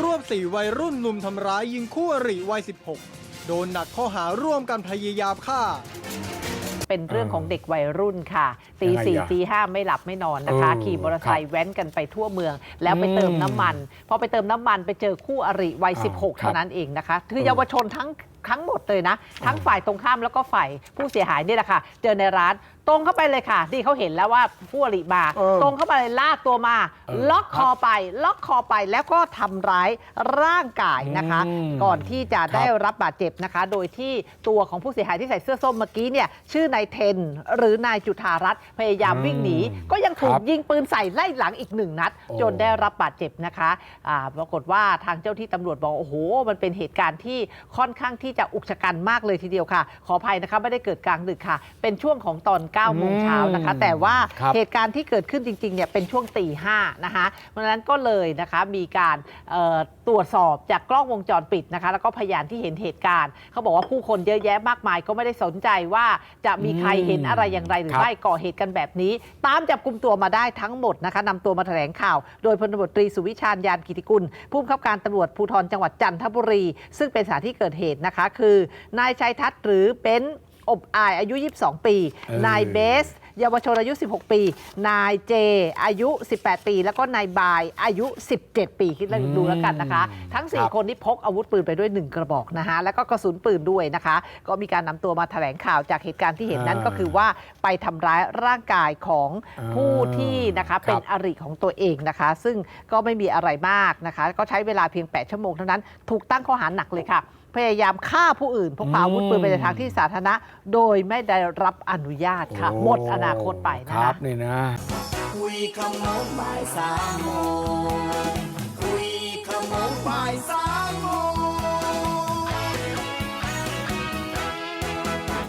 รวบสี่วัยรุ่นลุมทำร้ายยิงคู่อริวัย 16 โดนหนักข้อหาร่วมกันพยายามฆ่า เป็นเรื่องของเด็กวัยรุ่นค่ะตียังไงสี่อะตีห้าไม่หลับไม่นอนนะคะ เออขี่มอเตอร์ไซครัค์บแว้นกันไปทั่วเมือง แล้วไปอืมเติมน้ำมัน พอไปเติมน้ำมันไปเจอคู่อริวัยอ่า16 ครับเท่านั้นเองนะคะ คือเออเยาวชนทั้งทั้งหมดเลยนะ ทั้งฝ่ายตรงข้ามแล้วก็ฝ่ายผู้เสียหายนี่แหละค่ะ เจอในร้าน ตรงเข้าไปเลยค่ะที่เขาเห็นแล้วว่าผู้อริมาเออตรงเข้าไปเลยลากตัวมา เออล็อกคอไป ล็อกคอไปแล้วก็ทำร้ายร่างกายนะคะ อืมก่อนที่จะได้ครับรับบาดเจ็บนะคะ โดยที่ตัวของผู้เสียหายที่ใส่เสื้อส้มเมื่อกี้เนี่ยชื่อนายเทน หรือนายจุธารัตน์พยายามวิ่งหนี อืมก็ยังถูกครับยิงปืนใส่ไล่หลังอีกหนึ่งนัด โอ้ จนได้รับบาดเจ็บนะคะอ่าปรากฏว่าทางเจ้าที่ตำรวจบอกโอ้โห มันเป็นเหตุการณ์ที่ค่อนข้างที่จะอุกชะกันมากเลยทีเดียวค่ะ ขออภัยนะคะไม่ได้เกิดกลางดึกค่ะ เป็นช่วงของตอน9โมงเช้านะคะ แต่ว่าครับเหตุการณ์ที่เกิดขึ้นจริงๆเนี่ยเป็นช่วงตีห้านะคะเพราะฉะนั้นก็เลยนะคะมีการเอ่อตรวจสอบจากกล้องวงจรปิดนะคะแล้วก็พยานที่เห็นเหตุการณ์ เขาบอกว่าผู้คนเยอะแยะมากมายก็ไม่ได้สนใจว่าจะมีใครเห็นอะไรอย่างไรหรือครับไม่ก่อเหตุกันแบบนี้ ตามจับกลุ่มตัวมาได้ทั้งหมดนะคะนำตัวมาแถลงข่าว โดยพลตำรวจตรีสุวิชาญยานกิติกุลผู้บังคับการตำรวจภูธรจังหวัดจันทบุรี ซึ่งเป็นสถานที่เกิดเหตุนะคะ คือนายชัยทัศน์หรือเบ้น อบอายอายุ 22 ปีเออนายเบส เยาวชนอายุ 16 ปี นายเจ อายุ 18 ปี แล้วก็นายบายอายุ 17 ปี คิดแล้วดูแล้วกันนะคะ ทั้งครับ4คนนี้พกอาวุธปืนไปด้วย 1 กระบอกนะคะแล้วก็กระสุนปืนด้วยนะคะ ก็มีการนำตัวมาแถลงข่าวจากเหตุการณ์ที่เห็นนั้นอ่าก็คือว่าไปทำร้ายร่างกายของอ่าผู้ที่นะคะครับเป็นอริของตัวเองนะคะ ซึ่งก็ไม่มีอะไรมากนะคะ ก็ใช้เวลาเพียง 8 ชั่วโมงเท่านั้น ถูกตั้งข้อหาหนักเลยค่ะ พยายามฆ่าผู้อื่นพกพาอาวุธปืนไปในทางที่สาธารณะ โดยไม่ได้รับอนุญาตค่ะโอ้หมดอนาคตไปนะครัคะ บนี่นะ คุยขโมงบ่ายสามโมง